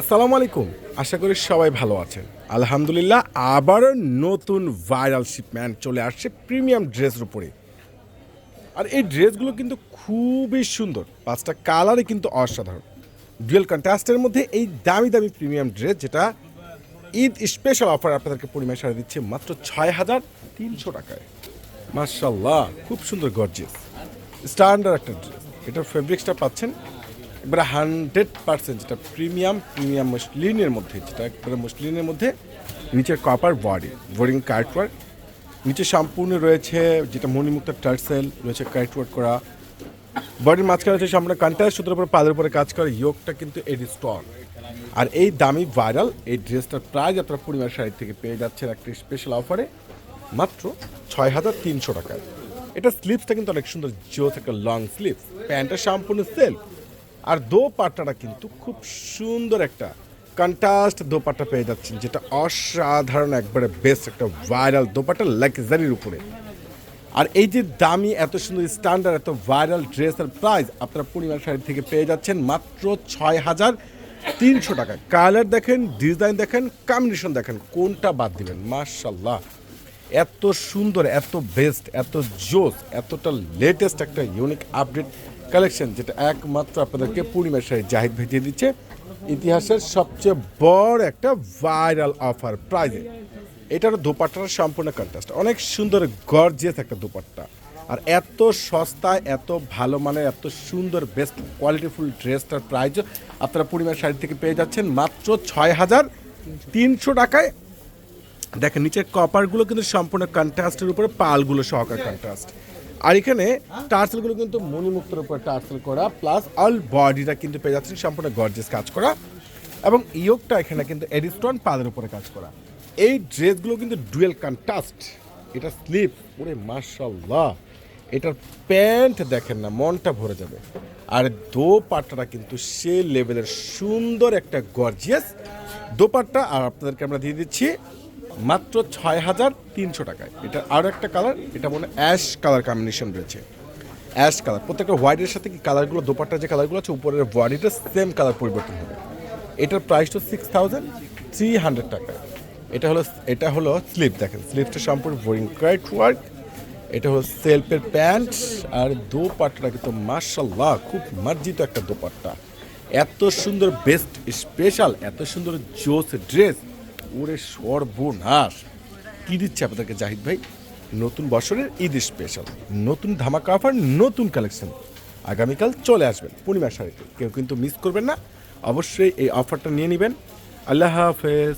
আসসালামু আলাইকুম। আশা করি সবাই ভালো আছেন। আলহামদুলিল্লাহ, আবারও নতুন ভাইরাল শিপম্যান্ট চলে আসছে প্রিমিয়াম ড্রেসের উপরে। আর এই ড্রেসগুলো কিন্তু খুবই সুন্দর। পাঁচটা কালারই কিন্তু অসাধারণ। ডুয়েল কন্ট্রাস্টের মধ্যে এই দামি দামি প্রিমিয়াম ড্রেস যেটা ঈদ স্পেশাল অফার আপনাদেরকে পরিমাণ সারা দিচ্ছে মাত্র ছয় হাজার তিনশো টাকায়। মার্শাল্লাহ খুব সুন্দর গর্জিয়াস স্ট্যান্ডার্ড একটা ড্রেস। এটার ফেব্রিক্সটা পাচ্ছেন একবারে হান্ড্রেড পার্সেন্ট যেটা প্রিমিয়াম প্রিমিয়াম মসলিনের মধ্যে, যেটা একবারে মসলিনের মধ্যে, নিচের কপার বডি বোর্ডিং কার্টওয়ার্ক নিচে সম্পূর্ণ রয়েছে, যেটা মণিমুক্ত টার্সেল রয়েছে কার্টওয়ার্ক করা। বডির মাঝখানে হচ্ছে সামনে কান্টার সুতোর উপর, পাদের উপরে কাজ করে ইয়োগটা কিন্তু এডি স্ট্রং আর এই দামি ভাইরাল এই ড্রেসটার প্রাইস আপনার পরিবার শাড়ি থেকে পেয়ে যাচ্ছেন একটা স্পেশাল অফারে মাত্র ছয় হাজার তিনশো টাকায় এটা স্লিপসটা কিন্তু অনেক সুন্দর, জোস একটা লং স্লিপস প্যান্টটা সম্পূর্ণ সেলফ আর দো পাট্টাটা কিন্তু খুব সুন্দর একটা কন্ট্রাস্ট দোপাট্টা পেয়ে যাচ্ছেন, যেটা অসাধারণ একবারে বেস্ট একটা ভাইরাল দোপাট্টা লাক্সারির উপরে। আর এই যে দামি, এত সুন্দর স্ট্যান্ডার্ড এত ভাইরাল ড্রেসের প্রাইস আপনারা পরিবার শাড়ি থেকে পেয়ে যাচ্ছেন মাত্র ছয় হাজার তিনশো টাকা। কালার দেখেন ডিজাইন দেখেন কম্বিনেশন দেখেন, কোনটা বাদ দিবেন? মার্শাল্লাহ এত সুন্দর, এত বেস্ট এত জোস, এতটা লেটেস্ট একটা ইউনিক আপডেট কালেকশন যেটা একমাত্র আপনাদেরকে পূর্ণিমা শাড়ি জাহিদ ভেজিয়ে দিচ্ছে। ইতিহাসের সবচেয়ে বড় একটা ভাইরাল অফার প্রাইজে এটার দোপাট্টার সম্পূর্ণ কন্ট্রাস্ট অনেক সুন্দর গর্জিয়াস একটা দোপাট্টা। আর এত সস্তায় এত ভালো মানের, এত সুন্দর বেস্ট কোয়ালিটিফুল ড্রেসটার প্রাইস আপনারা পরিবার শাড়ি থেকে পেয়ে যাচ্ছেন। মাত্র ছয় হাজার তিনশো টাকায়। দেখেন, নিচের কপারগুলো কিন্তু সম্পূর্ণ কন্ট্রাস্টের উপরে, পালগুলো সহকার কন্ট্রাস্ট আর এখানে টার্সেলগুলো কিন্তু মণিমুক্তর উপর টার্সেল করা প্লাস অল বডিটা কিন্তু পেয়ে যাচ্ছেন সম্পূর্ণ গর্জেস কাজ করা এবং ইয়োগটা এখানে কিন্তু এডিস্টন পাদের উপরে কাজ করা। এই ড্রেসগুলো কিন্তু ডুয়েল কন্ট্রাস্ট এটা স্লিপ ওরে মার্শাল্লাহ এটার প্যান্ট দেখেন না, মনটা ভরে যাবে। আর দোপাট্টাটা কিন্তু সে লেভেলের সুন্দর একটা গর্জিয়াস দোপাট্টা, আর আপনাদেরকে আমরা দিয়ে দিচ্ছি মাত্র ছয় হাজার তিনশো টাকায়। এটা আরও একটা কালার এটা মনে অ্যাশ কালার কম্বিনেশন রয়েছে। অ্যাশ কালার প্রত্যেকটা হোয়াইটের সাথে কি কালারগুলো দোপাট্টার যে কালারগুলো আছে, উপরের বডিটা সেম কালার পরিবর্তন হবে। এটার প্রাইস তো সিক্স থাউজেন্ড থ্রি হান্ড্রেড টাকা। এটা হলো এটা হলো স্লিপ দেখেন স্লিপটা সম্পূর্ণ বোরিং ক্রাইট ওয়ার্ক এটা হলো সেলফের প্যান্ট আর দোপাট্টাটা কিন্তু মার্শাল্লাহ খুব মার্জিত একটা দোপাট্টা। এত সুন্দর বেস্ট স্পেশাল এত সুন্দর জোস ড্রেস ওরে সর্বনাশ। কি দিচ্ছে আপনাদেরকে জাহিদ ভাই? নতুন বছরের ঈদ স্পেশাল নতুন ধামাকা অফার নতুন কালেকশন আগামীকাল চলে আসবেন পূর্ণিমা শাড়িতে। কেউ কিন্তু মিস করবেন না। অবশ্যই এই অফারটা নিয়ে নেবেন। আল্লাহ হাফেজ।